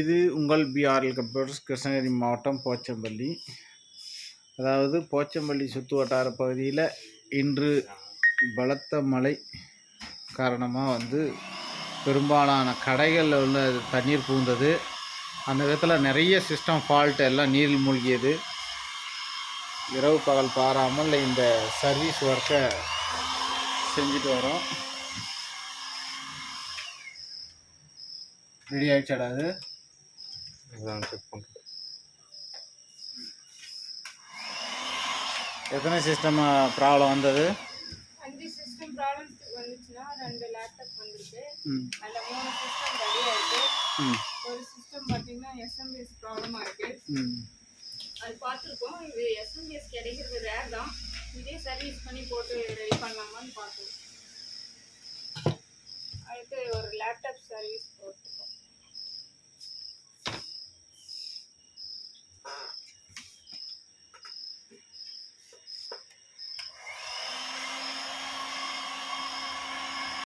இது உங்கள் PRL computers Krishnagiri மாவட்டம் போச்சம்பள்ளி. அதாவது போச்சம்பள்ளி சுற்று வட்டார பகுதியில் இன்று பலத்த மழை காரணமாக வந்து பெரும்பாலான கடைகளில் உள்ள தண்ணீர் பூந்தது அந்த விதத்தில் நிறைய சிஸ்டம் ஃபால்ட் எல்லாம் நீரில் மூழ்கியது. இரவு பகல் பாராமல் இந்த சர்வீஸ் ஒர்க்கை செஞ்சுட்டு வரோம். ரெடி ஆயிடுச்சாடா அது? அதான் செக் பண்ணுறேன் எத்தனை சிஸ்டம் ப்ராப்ளம் வந்தது? அஞ்சு சிஸ்டம் ப்ராப்ளம்ஸ் வந்துச்சுன்னா ரெண்டு லேப்டாப் வந்திருக்கு. அந்த மூணு சிஸ்டம் ரெடியாக இருக்கு ஒரு சிஸ்டம் பார்த்தீங்கன்னா எஸ்எம்பிஎஸ் ப்ராப்ளமாக இருக்கு. அது பார்த்துருக்கோம். இது எஸ்எம்பிஎஸ் கிடைக்கிறது ரேர் தான். இதே சர்வீஸ் பண்ணி போட்டு ரெடி பண்ணலாமான்னு பார்த்தோம் அதுக்கு ஒரு லேப்டாப் சர்வீஸ் போட்டு.